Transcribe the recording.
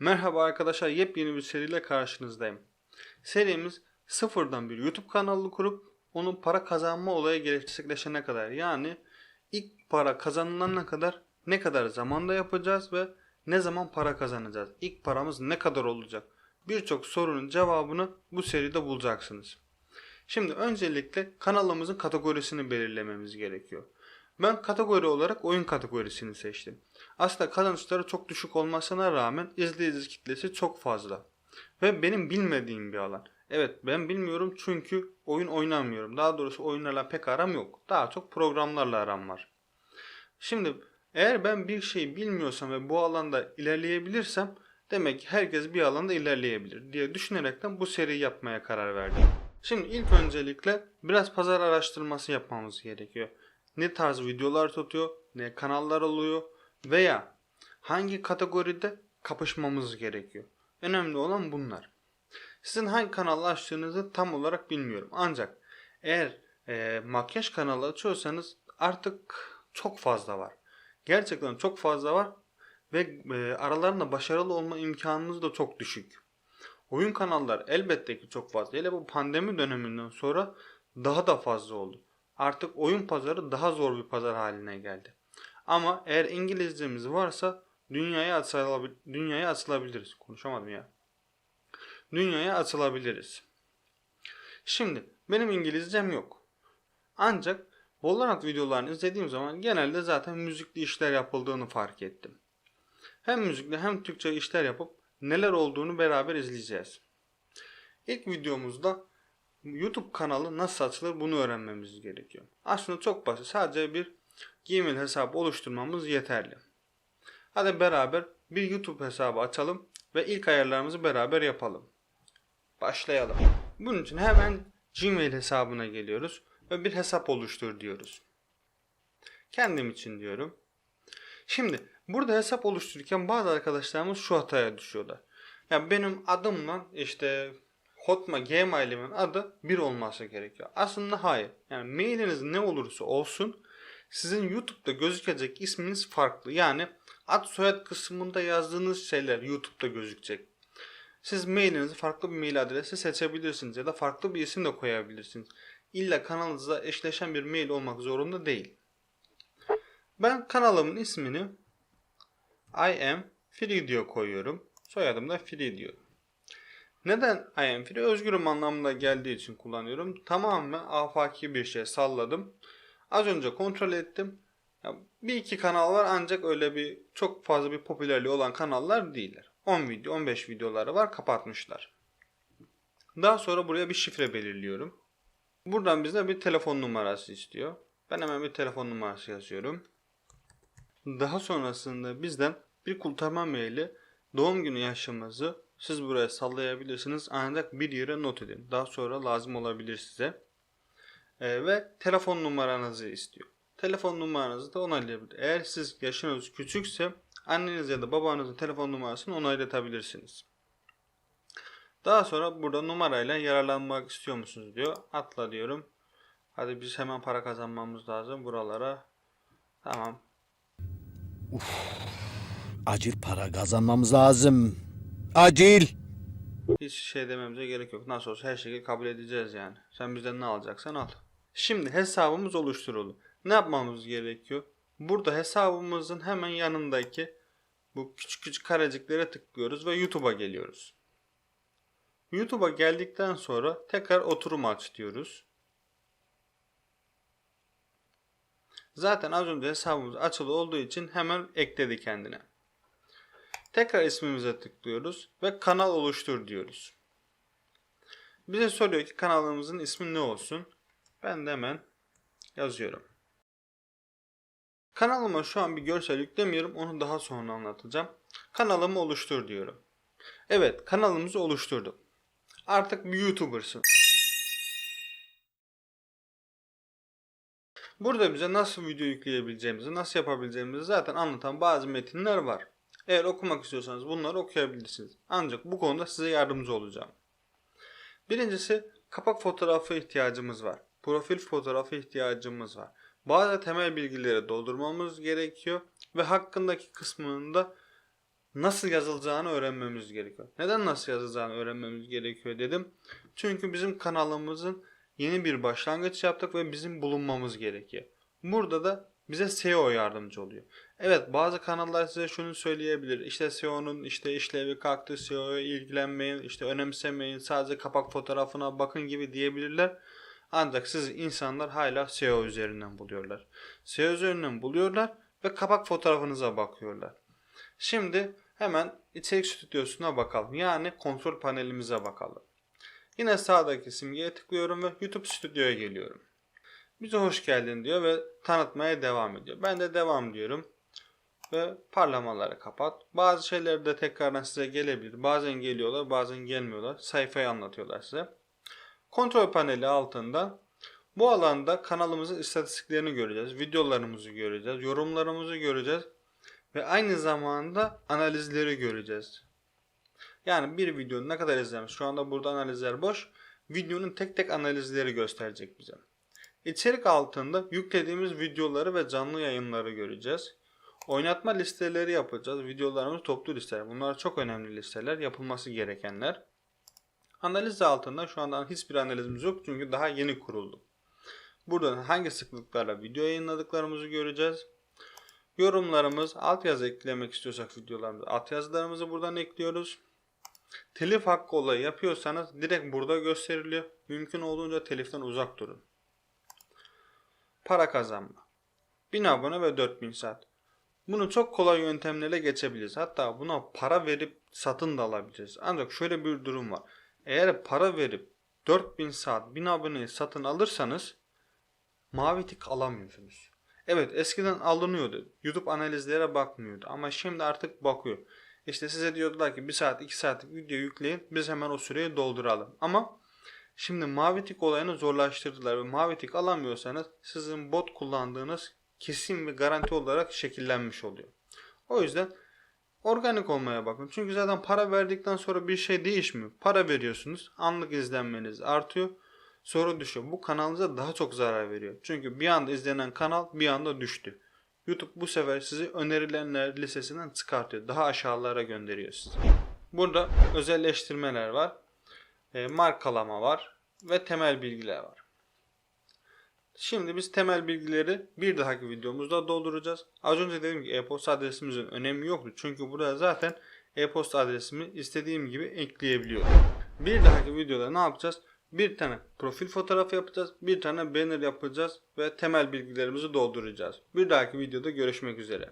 Merhaba arkadaşlar yepyeni bir seriyle karşınızdayım. Serimiz sıfırdan bir YouTube kanalı kurup onun para kazanma olayı gerçekleşene kadar yani ilk para kazanılana kadar ne kadar zamanda yapacağız ve ne zaman para kazanacağız? İlk paramız ne kadar olacak? Birçok sorunun cevabını bu seride bulacaksınız. Şimdi öncelikle kanalımızın kategorisini belirlememiz gerekiyor. Ben kategori olarak oyun kategorisini seçtim. Aslında kazançları çok düşük olmasına rağmen izleyici kitlesi çok fazla. Ve benim bilmediğim bir alan. Evet ben bilmiyorum çünkü oyun oynamıyorum. Daha doğrusu oyunlarla pek aram yok. Daha çok programlarla aram var. Şimdi eğer ben bir şey bilmiyorsam ve bu alanda ilerleyebilirsem demek ki herkes bir alanda ilerleyebilir diye düşünerekten bu seriyi yapmaya karar verdim. Şimdi ilk öncelikle biraz pazar araştırması yapmamız gerekiyor. Ne tarz videolar tutuyor, ne kanallar oluyor veya hangi kategoride kapışmamız gerekiyor. Önemli olan bunlar. Sizin hangi kanalı açtığınızı tam olarak bilmiyorum. Ancak eğer e, makyaj kanalı açıyorsanız artık çok fazla var. Gerçekten çok fazla var ve e, aralarında başarılı olma imkanınız da çok düşük. Oyun kanallar elbette ki çok fazla. Hele bu pandemi döneminden sonra daha da fazla oldu. Artık oyun pazarı daha zor bir pazar haline geldi. Ama eğer İngilizcemiz varsa dünyaya açılabil dünyaya açılabiliriz. Konuşamadım ya. Dünyaya açılabiliriz. Şimdi benim İngilizcem yok. Ancak Valorant videolarını izlediğim zaman genelde zaten müzikli işler yapıldığını fark ettim. Hem müzikli hem Türkçe işler yapıp neler olduğunu beraber izleyeceğiz. İlk videomuzda YouTube kanalı nasıl açılır bunu öğrenmemiz gerekiyor. Aslında çok basit. Sadece bir Gmail hesabı oluşturmamız yeterli. Hadi beraber bir YouTube hesabı açalım ve ilk ayarlarımızı beraber yapalım. Başlayalım. Bunun için hemen Gmail hesabına geliyoruz ve bir hesap oluştur diyoruz. Kendim için diyorum. Şimdi burada hesap oluştururken bazı arkadaşlarımız şu hataya düşüyorlar. Ya benim adımla işte Hotma Gmail'imin adı bir olması gerekiyor. Aslında hayır. Yani mailiniz ne olursa olsun sizin YouTube'da gözükecek isminiz farklı. Yani ad soyad kısmında yazdığınız şeyler YouTube'da gözükecek. Siz mailinizi farklı bir mail adresi seçebilirsiniz ya da farklı bir isim de koyabilirsiniz. İlla kanalınızda eşleşen bir mail olmak zorunda değil. Ben kanalımın ismini I am free diyor koyuyorum. Soyadım da free diyorum. Neden I am free? Özgürüm anlamında geldiği için kullanıyorum. Tamamen afaki bir şey salladım. Az önce kontrol ettim. Ya bir iki kanal var ancak öyle bir çok fazla bir popülerliği olan kanallar değiller. 10 video 15 videoları var kapatmışlar. Daha sonra buraya bir şifre belirliyorum. Buradan bize bir telefon numarası istiyor. Ben hemen bir telefon numarası yazıyorum. Daha sonrasında bizden bir kurtarma maili doğum günü yaşımızı siz buraya sallayabilirsiniz ancak bir yere not edin. Daha sonra lazım olabilir size. Ee, ve telefon numaranızı istiyor. Telefon numaranızı da onaylayabilir. Eğer siz yaşınız küçükse anneniz ya da babanızın telefon numarasını onaylatabilirsiniz. Daha sonra burada numarayla yararlanmak istiyor musunuz diyor. Atla diyorum. Hadi biz hemen para kazanmamız lazım buralara. Tamam. Acil para kazanmamız lazım. Acil. Hiç şey dememize gerek yok. Nasıl olsa her şeyi kabul edeceğiz yani. Sen bizden ne alacaksan al. Şimdi hesabımız oluşturuldu. Ne yapmamız gerekiyor? Burada hesabımızın hemen yanındaki bu küçük küçük kareciklere tıklıyoruz ve YouTube'a geliyoruz. YouTube'a geldikten sonra tekrar oturum aç diyoruz. Zaten az önce hesabımız açılı olduğu için hemen ekledi kendine. Tekrar ismimize tıklıyoruz ve kanal oluştur diyoruz. Bize soruyor ki kanalımızın ismi ne olsun? Ben de hemen yazıyorum. Kanalıma şu an bir görsel yüklemiyorum. Onu daha sonra anlatacağım. Kanalımı oluştur diyorum. Evet kanalımızı oluşturdum. Artık bir YouTuber'sın. Burada bize nasıl video yükleyebileceğimizi, nasıl yapabileceğimizi zaten anlatan bazı metinler var. Eğer okumak istiyorsanız bunları okuyabilirsiniz. Ancak bu konuda size yardımcı olacağım. Birincisi kapak fotoğrafı ihtiyacımız var. Profil fotoğrafı ihtiyacımız var. Bazı temel bilgileri doldurmamız gerekiyor ve hakkındaki kısmını da nasıl yazılacağını öğrenmemiz gerekiyor. Neden nasıl yazılacağını öğrenmemiz gerekiyor dedim. Çünkü bizim kanalımızın yeni bir başlangıç yaptık ve bizim bulunmamız gerekiyor. Burada da bize SEO yardımcı oluyor. Evet bazı kanallar size şunu söyleyebilir. İşte SEO'nun işte işlevi kalktı, SEO'ya ilgilenmeyin, işte önemsemeyin, sadece kapak fotoğrafına bakın gibi diyebilirler. Ancak siz insanlar hala SEO üzerinden buluyorlar. SEO üzerinden buluyorlar ve kapak fotoğrafınıza bakıyorlar. Şimdi hemen içerik stüdyosuna bakalım. Yani kontrol panelimize bakalım. Yine sağdaki simgeye tıklıyorum ve YouTube stüdyoya geliyorum. Bize hoş geldin diyor ve tanıtmaya devam ediyor. Ben de devam diyorum ve parlamaları kapat. Bazı şeyler de tekrardan size gelebilir. Bazen geliyorlar, bazen gelmiyorlar. Sayfayı anlatıyorlar size. Kontrol paneli altında bu alanda kanalımızın istatistiklerini göreceğiz. Videolarımızı göreceğiz. Yorumlarımızı göreceğiz. Ve aynı zamanda analizleri göreceğiz. Yani bir videonun ne kadar izlenmiş. Şu anda burada analizler boş. Videonun tek tek analizleri gösterecek bize. İçerik altında yüklediğimiz videoları ve canlı yayınları göreceğiz. Oynatma listeleri yapacağız. Videolarımız toplu listeler. Bunlar çok önemli listeler. Yapılması gerekenler. Analiz altında şu anda hiçbir analizimiz yok çünkü daha yeni kuruldu. Buradan hangi sıklıklarla video yayınladıklarımızı göreceğiz. Yorumlarımız, altyazı eklemek istiyorsak videolarımıza altyazılarımızı buradan ekliyoruz. Telif hakkı olayı yapıyorsanız direkt burada gösteriliyor. Mümkün olduğunca teliften uzak durun. Para kazanma. 1000 abone ve 4000 saat. Bunu çok kolay yöntemlerle geçebiliriz. Hatta buna para verip satın da alabiliriz. Ancak şöyle bir durum var. Eğer para verip 4000 saat 1000 aboneyi satın alırsanız mavi tik alamıyorsunuz. Evet eskiden alınıyordu. YouTube analizlere bakmıyordu ama şimdi artık bakıyor. İşte size diyordular ki 1 saat 2 saatlik video yükleyin biz hemen o süreyi dolduralım. Ama şimdi mavi tik olayını zorlaştırdılar ve mavi tik alamıyorsanız sizin bot kullandığınız kesin ve garanti olarak şekillenmiş oluyor. O yüzden organik olmaya bakın. Çünkü zaten para verdikten sonra bir şey değişmiyor. Para veriyorsunuz anlık izlenmeniz artıyor. Soru düşüyor. Bu kanalınıza daha çok zarar veriyor. Çünkü bir anda izlenen kanal bir anda düştü. YouTube bu sefer sizi önerilenler listesinden çıkartıyor. Daha aşağılara gönderiyor sizi. Burada özelleştirmeler var. E, markalama var. Ve temel bilgiler var. Şimdi biz temel bilgileri bir dahaki videomuzda dolduracağız. Az önce dedim ki e-posta adresimizin önemi yoktu. Çünkü burada zaten e-posta adresimi istediğim gibi ekleyebiliyorum. Bir dahaki videoda ne yapacağız? Bir tane profil fotoğrafı yapacağız. Bir tane banner yapacağız. Ve temel bilgilerimizi dolduracağız. Bir dahaki videoda görüşmek üzere.